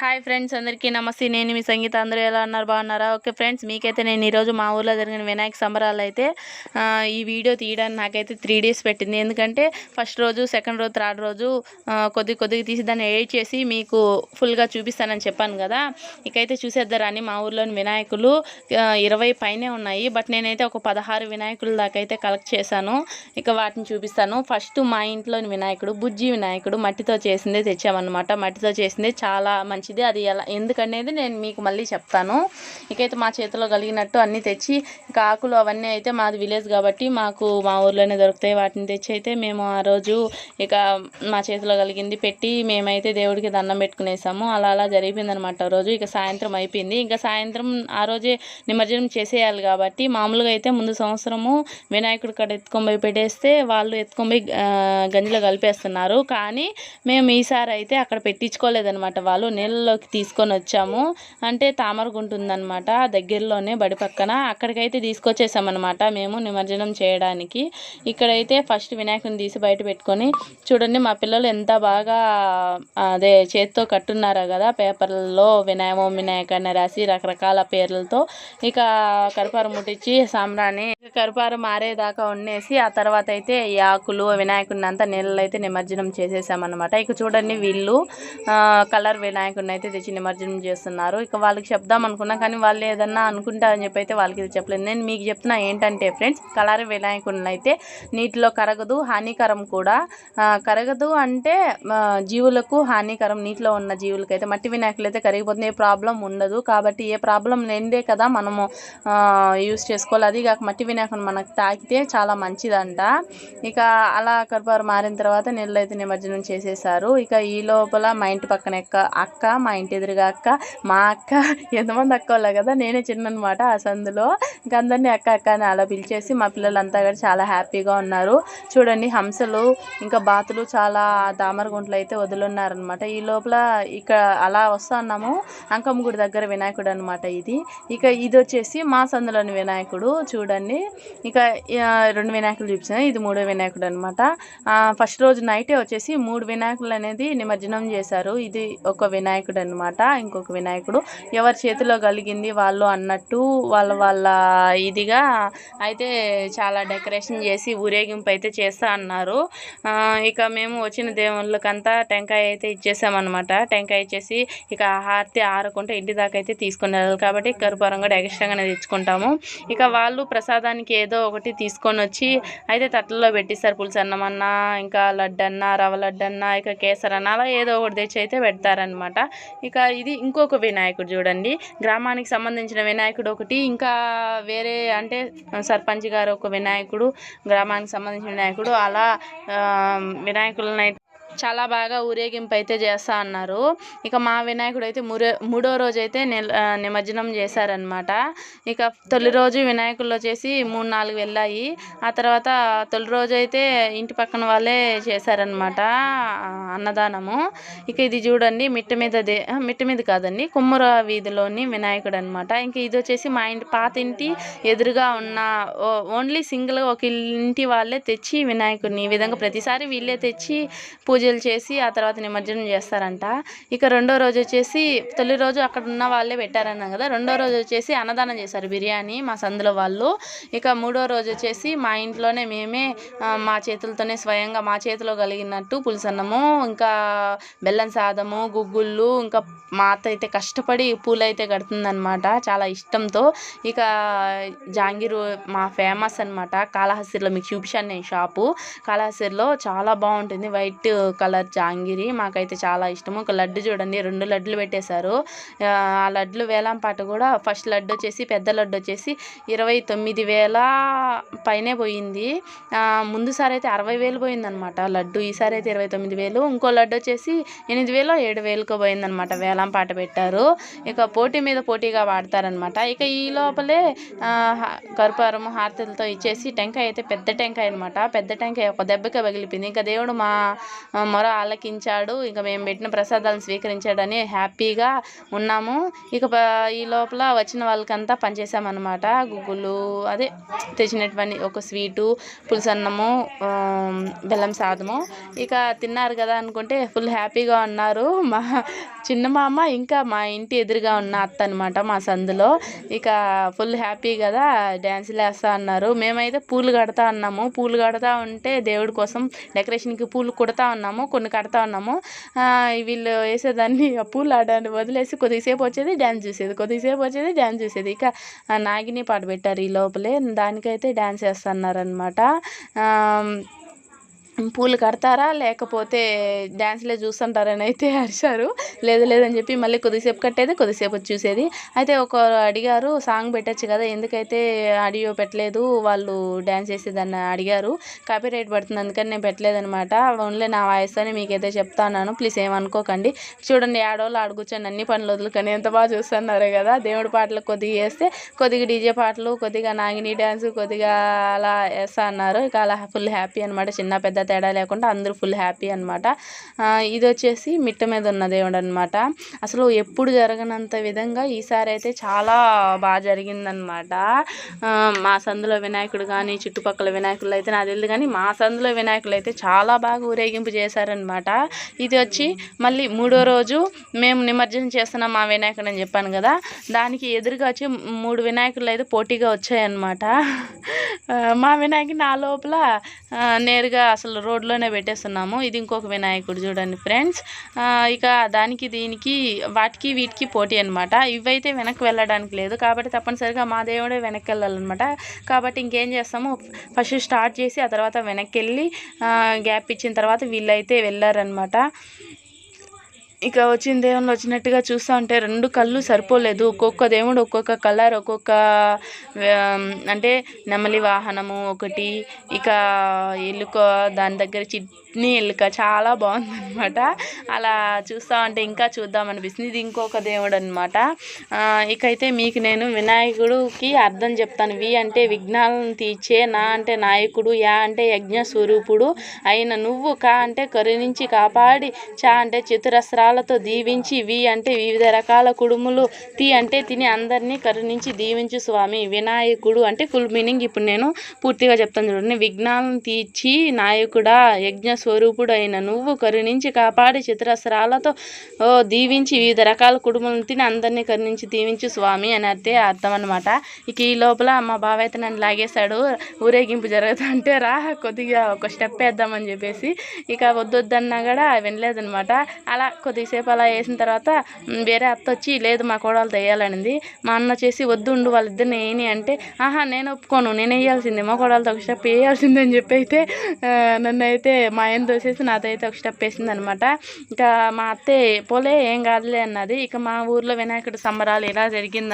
Hi friends అందరికీ నమస్తే. నేను మీ సంగీత. అందరూ ఎలా ఉన్నారు? బాగున్నారా? ఓకే ఫ్రెండ్స్ మీకైతే నేను ఈరోజు మా ఊర్లో జరిగిన వినాయక సంబరాలు అయితే ఈ వీడియో తీయడానికి నాకైతే త్రీ డేస్ పెట్టింది. ఎందుకంటే ఫస్ట్ రోజు సెకండ్ రోజు థర్డ్ రోజు కొద్ది కొద్దిగా తీసి దాన్ని ఎడిట్ చేసి మీకు ఫుల్గా చూపిస్తానని చెప్పాను కదా. ఇకైతే చూసేద్దారా అని మా ఊర్లోని వినాయకులు ఇరవై పైనే ఉన్నాయి. బట్ నేనైతే ఒక పదహారు వినాయకుల దాకా అయితే కలెక్ట్ చేశాను. ఇక వాటిని చూపిస్తాను. ఫస్ట్ మా ఇంట్లోని వినాయకుడు బుజ్జి వినాయకుడు మట్టితో చేసిందే తెచ్చామన్నమాట. మట్టితో చేసిందే చాలా మంచిది. అది ఎలా ఎందుకనేది నేను మీకు మళ్ళీ చెప్తాను. ఇకైతే మా చేతిలో కలిగినట్టు అన్నీ తెచ్చి ఇక ఆకులు అవన్నీ అయితే మాది విలేజ్ కాబట్టి మాకు మా ఊర్లోనే దొరుకుతాయి. వాటిని తెచ్చి అయితే మేము ఆ రోజు ఇక మా చేతిలో కలిగింది పెట్టి మేమైతే దేవుడికి దండం పెట్టుకునేసాము. అలా అలా జరిగిపోయిందనమాట రోజు. ఇక సాయంత్రం అయిపోయింది. ఇంకా సాయంత్రం ఆ రోజే నిమజ్జనం చేసేయాలి కాబట్టి మామూలుగా అయితే ముందు సంవత్సరము వినాయకుడి కాడ ఎత్తుకొని పోయి పెట్టేస్తే వాళ్ళు ఎత్తుకొని పోయి గంజిలో కలిపేస్తున్నారు. కానీ మేము ఈసారి అయితే అక్కడ పెట్టించుకోలేదన్నమాట వాళ్ళు. నీళ్ళలోకి తీసుకొని వచ్చాము. అంటే తామరగుంట ఉందన్నమాట దగ్గరలోనే బడి పక్కన. అక్కడికైతే తీసుకొచ్చేసామన్నమాట మేము నిమజ్జనం చేయడానికి. ఇక్కడైతే ఫస్ట్ వినాయకుని తీసి బయట పెట్టుకొని చూడండి మా పిల్లలు ఎంత బాగా అదే చేత్తో కట్టున్నారో కదా పేపర్లలో వినాయమో వినాయక అని రాసి రకరకాల పేర్లతో. ఇక కరుపారం ముట్టించి సాంబ్రాణి కరుపారం మారేదాకా ఉండేసి ఆ తర్వాత అయితే ఈ ఆకులు వినాయకుడిని అంతా నీళ్ళలో అయితే నిమజ్జనం చేసేసామన్నమాట. ఇక చూడండి వీళ్ళు కలర్ వినాయకుడు. అనుకున్న అయితే తెచ్చి నిమజ్జనం చేస్తున్నారు. ఇక వాళ్ళకి చెప్దాం అనుకున్నా కానీ వాళ్ళు ఏదన్నా అనుకుంటారని చెప్పి అయితే వాళ్ళకి ఇది చెప్పలేదు. నేను మీకు చెప్తున్నా ఏంటంటే ఫ్రెండ్స్ కలర్ వినాయకుడిని అయితే నీటిలో కరగదు హానికరం కూడా. కరగదు అంటే జీవులకు హానికరం నీటిలో ఉన్న జీవులకి అయితే మట్టి వినాయకులు అయితే కరిగిపోతుంది ఏ ప్రాబ్లం ఉండదు. కాబట్టి ఏ ప్రాబ్లం లేనిదే కదా మనము యూస్ చేసుకోవాలి. అది కాక మట్టి వినాయకుని మనకు తాకితే చాలా మంచిదంట. ఇక అలా కర్పూరం మారిన తర్వాత నీళ్ళు అయితే నిమజ్జనం చేసేసారు ఇక ఈ లోపల మా ఇంటి పక్కన ఎక్క అక్క మా ఇంటి ఎదురుగా అక్క మా అక్క ఎంతమంది అక్క వాళ్ళ కదా నేనే చిన్న అనమాట ఆ సందులో. ఇంక అందరినీ అక్క అక్క అని అలా పిలిచేసి మా పిల్లలంతా కూడా చాలా హ్యాపీగా ఉన్నారు. చూడండి హంసలు ఇంకా బాతులు చాలా తామర గుంట్లు అయితే వదులున్నారనమాట. ఈ లోపల ఇక్కడ అలా వస్తా ఉన్నాము. అంకమ్మ గుడి దగ్గర వినాయకుడు అనమాట ఇది. ఇక ఇది వచ్చేసి మా సందులోని వినాయకుడు చూడండి. ఇక రెండు వినాయకులు చూపించాను. ఇది మూడో వినాయకుడు అనమాట ఫస్ట్ రోజు నైటే వచ్చేసి మూడు వినాయకులు అనేది నిమజ్జనం చేశారు. ఇది ఒక వినాయకుడు అనమాట ఇంకొక వినాయకుడు. ఎవరి చేతిలో కలిగింది వాళ్ళు అన్నట్టు వాళ్ళ వాళ్ళ ఇదిగా అయితే చాలా డెకరేషన్ చేసి ఊరేగింపు అయితే చేస్తా అన్నారు. ఇక మేము వచ్చిన దేవుళ్ళకంతా టెంకాయ అయితే ఇచ్చేసామన్నమాట. టెంకాయ ఇచ్చేసి ఇక హారతి ఆరకుంటే ఇంటి దాకా అయితే తీసుకుని వెళ్ళాలి కాబట్టి కరుపురం కూడా ఎక్స్ట్రాగానే తెచ్చుకుంటాము. ఇక వాళ్ళు ప్రసాదానికి ఏదో ఒకటి తీసుకొని వచ్చి అయితే తట్టలో పెట్టిస్తారు. పులుసు అన్నమన్నా ఇంకా లడ్డు అన్న రవ్వ లడ్డు అన్న ఇక కేసరన్న అలా ఏదో ఒకటి తెచ్చి అయితే పెడతారనమాట ఇక ఇది ఇంకొక వినాయకుడు చూడండి. గ్రామానికి సంబంధించిన వినాయకుడు ఒకటి ఇంకా వేరే అంటే సర్పంచ్ గారు ఒక వినాయకుడు గ్రామానికి సంబంధించిన వినాయకుడు. అలా వినాయకులను చాలా బాగా ఊరేగింపు అయితే చేస్తా అన్నారు. ఇక మా వినాయకుడు అయితే మూడో మూడో రోజు అయితే నిమజ్జనం చేశారనమాట ఇక తొలి రోజు వినాయకులు వచ్చేసి మూడు నాలుగు వెళ్ళాయి. ఆ తర్వాత తొలి రోజు అయితే ఇంటి పక్కన వాళ్ళే చేశారనమాట అన్నదానము. ఇక ఇది చూడండి మిట్ట మీద దే మిట్ట మీద కాదండి కుమ్మర వీధిలోని వినాయకుడు అనమాట ఇంక ఇది వచ్చేసి మా ఇంటి పాత ఇంటి ఎదురుగా ఉన్న ఓ- ఓన్లీ సింగిల్ ఒక ఇంటి వాళ్ళే తెచ్చి వినాయకుడిని ఈ విధంగా ప్రతిసారి వీళ్ళే తెచ్చి పూజ పూజలు చేసి ఆ తర్వాత నిమజ్జనం చేస్తారంట. ఇక రెండో రోజు వచ్చేసి తొలి రోజు అక్కడ ఉన్న వాళ్ళే పెట్టారన్నాం కదా. రెండో రోజు వచ్చేసి అన్నదానం చేశారు బిర్యానీ మా సందులో వాళ్ళు. ఇక మూడో రోజు వచ్చేసి మా ఇంట్లోనే మేమే మా చేతులతోనే స్వయంగా మా చేతిలో కలిగినట్టు పులుసన్నము ఇంకా బెల్లం సాదము గుగ్గుళ్ళు ఇంకా మా అత్త అయితే కష్టపడి పూలు అయితే కడుతుందనమాట చాలా ఇష్టంతో. ఇక జాంగీరు మా ఫేమస్ అనమాట కాళహస్తిలో మీకు చూపించాను నేను షాపు. కాళహస్తిలో చాలా బాగుంటుంది. వైట్ కలర్ జాంగిరి మాకైతే చాలా ఇష్టము. ఒక లడ్డు చూడండి రెండు లడ్డులు పెట్టేశారు. ఆ, లడ్లు వేలంపాట కూడా ఫస్ట్ లడ్డు వచ్చేసి పెద్ద లడ్డు వచ్చేసి ఇరవై తొమ్మిది వేల పైనే పోయింది. ముందు ముందుసారి అయితే అరవై వేలు పోయిందనమాట లడ్డు. ఈసారి అయితే ఇరవై తొమ్మిది వేలు. ఇంకో లడ్డు వచ్చేసి ఎనిమిది వేలు ఏడు వేలకు పోయిందనమాట వేలం పాట పెట్టారు. ఇక పోటీ మీద పోటీగా వాడతారనమాట. ఇక ఈ లోపలే ఆ, కర్పూరము హారతులతో ఇచ్చేసి టెంకాయ అయితే పెద్ద టెంకాయ అనమాట. పెద్ద టెంకాయ ఒక దెబ్బకి పగిలిపోయింది. ఇంకా దేవుడు మా మొర ఆలకించాడు. ఇంకా మేము పెట్టిన ప్రసాదాలను స్వీకరించాడని హ్యాపీగా ఉన్నాము. ఇక ప- ఈ లోపల వచ్చిన వాళ్ళకంతా పనిచేసామన్నమాట గుగ్గులు అదే తెచ్చినటువంటి ఒక స్వీటు పులుసన్నము బెల్లం సాదము. ఇక తిన్నారు కదా అనుకుంటే ఫుల్ హ్యాపీగా ఉన్నారు. మా చిన్న మామ ఇంకా మా ఇంటి ఎదురుగా ఉన్న అత్త అనమాట మా సందులో ఇక ఫుల్ హ్యాపీ కదా డ్యాన్సులు వేస్తా అన్నారు. మేమైతే పూలు కడతా ఉన్నాము పూలు కడతా ఉంటే దేవుడి కోసం డెకరేషన్కి పూలు కుడతా ఉన్నాము. కొన్ని కడతా ఉన్నాము వీళ్ళు వేసేదాన్ని పూలు ఆడని వదిలేసి కొద్దిసేపు వచ్చేది డ్యాన్స్ చూసేది కొద్దిసేపు వచ్చేది డ్యాన్స్ చూసేది. ఇక నాగిని పాట పెట్టారు ఈ లోపలే దానికైతే డ్యాన్స్ వేస్తున్నారనమాట పూలు కడతారా? లేకపోతే డ్యాన్స్లే చూస్తుంటారని అయితే అరిచారు. లేదు లేదని చెప్పి మళ్ళీ కొద్దిసేపు కట్టేది కొద్దిసేపు చూసేది. అయితే ఒక అడిగారు సాంగ్ పెట్టచ్చు కదా ఎందుకైతే ఆడియో పెట్టలేదు వాళ్ళు డ్యాన్స్ చేసేదాన్ని అడిగారు. కాపీ రైట్ పడుతుంది అందుకని నేను పెట్టలేదనమాట. ఓన్లీ నా వాయిస్ అని మీకైతే చెప్తాను ప్లీజ్ ఏమనుకోకండి. చూడండి ఆడవాళ్ళు ఆడ అన్ని పనులు వదులుకొని ఎంత బాగా చూస్తున్నారు కదా. దేవుడి పాటలు కొద్దిగా వేస్తే కొద్దిగా డీజే పాటలు కొద్దిగా నాగిని డ్యాన్స్ కొద్దిగా అలా వేస్తా అన్నారు. ఇక అలా ఫుల్ హ్యాపీ అనమాట చిన్న పెద్ద తేడా లేకుండా అందరూ ఫుల్ హ్యాపీ అనమాట ఇది వచ్చేసి మిట్ట మీద ఉన్న దేవుడు అనమాట అసలు ఎప్పుడు జరగనంత విధంగా ఈసారి అయితే చాలా బాగా జరిగిందనమాట మా సందులో వినాయకుడు కానీ చుట్టుపక్కల వినాయకులు అయితే నాకు తెలియదు కానీ మా సందులో వినాయకులు అయితే చాలా బాగా ఊరేగింపు చేశారనమాట ఇది వచ్చి మళ్ళీ మూడో రోజు మేము నిమజ్జనం చేస్తున్నాం మా వినాయకుడు అని చెప్పాను కదా. దానికి ఎదురుగా వచ్చి మూడు వినాయకులు అయితే పోటీగా వచ్చాయన్నమాట. మా వినాయకుడు నా లోపల నేరుగా అసలు రోడ్లోనే పెట్టేస్తున్నాము. ఇది ఇంకొక వినాయకుడు చూడండి ఫ్రెండ్స్. ఇక దానికి దీనికి వాటికి వీటికి పోటీ అనమాట ఇవైతే వెనక్కి వెళ్ళడానికి లేదు. కాబట్టి తప్పనిసరిగా మా దేవుడే వెనక్కి వెళ్ళాలన్నమాట. కాబట్టి ఇంకేం చేస్తాము? ఫస్ట్ స్టార్ట్ చేసి ఆ తర్వాత వెనక్కి వెళ్ళి గ్యాప్ ఇచ్చిన తర్వాత వీళ్ళైతే వెళ్ళారనమాట ఇక వచ్చిన దేవుళ్ళు వచ్చినట్టుగా చూస్తూ ఉంటే రెండు కళ్ళు సరిపోలేదు. ఒక్కొక్క దేవుడు ఒక్కొక్క కలర్ ఒక్కొక్క అంటే నెమలి వాహనము ఒకటి ఇక ఎలుక దాని దగ్గర చిట్ని ఎలుక చాలా బాగుందనమాట అలా చూస్తూ ఉంటే ఇంకా చూద్దాం అనిపిస్తుంది. ఇది ఇంకొక దేవుడు అనమాట ఇకైతే మీకు నేను వినాయకుడికి అర్థం చెప్తాను. వి అంటే విఘ్నాలను తీర్చే నా అంటే నాయకుడు యా అంటే యజ్ఞ స్వరూపుడు అయిన నువ్వు కా అంటే కరుణించి కాపాడి చా అంటే చతురస్రాలతో దీవించి వి అంటే వివిధ రకాల కుడుములు తి అంటే తిని అందరినీ కరుణించి దీవించు స్వామి వినాయకుడు అంటే ఫుల్ మీనింగ్ ఇప్పుడు నేను పూర్తిగా చెప్తాను చూడండి. విఘ్నాలను తీర్చి నాయకుడా యజ్ఞ స్వరూపుడు అయిన నువ్వు కరుణించి కాపాడి చతురస్రాలతో ఓ దీవించి వివిధ రకాల కుడుములను తిని అందరినీ కరుణించి దీవించు స్వామి అని అర్థే అర్థం అనమాట ఇక ఈ లోపల మా బావ అయితే నన్ను లాగేశాడు. ఊరేగింపు జరుగుతుంటే రా కొద్దిగా ఒక స్టెప్ వేద్దామని చెప్పేసి. ఇక వద్దొద్దన్నా కూడా వినలేదనమాట అలా కొద్దిగా కొద్దిసేపు అలా వేసిన తర్వాత వేరే అత్త వచ్చి లేదు మా కోడలు వేయాలనింది మా అన్న వచ్చేసి వద్దు ఉండు వాళ్ళిద్దరిని వేయని అంటే ఆహా నేను ఒప్పుకోను నేను వేయాల్సిందే మా కోడలతో ఒక స్టెప్ వేయాల్సిందే అని చెప్పి అయితే నన్ను అయితే మా ఆయన దోసేసి నాతో అయితే ఒక స్టెప్ వేసింది అనమాట ఇంకా మా అత్తే పోలే ఏం కాదులే అన్నది. ఇక మా ఊర్లో వినాయకుడి సంబరాలు ఇలా జరిగింది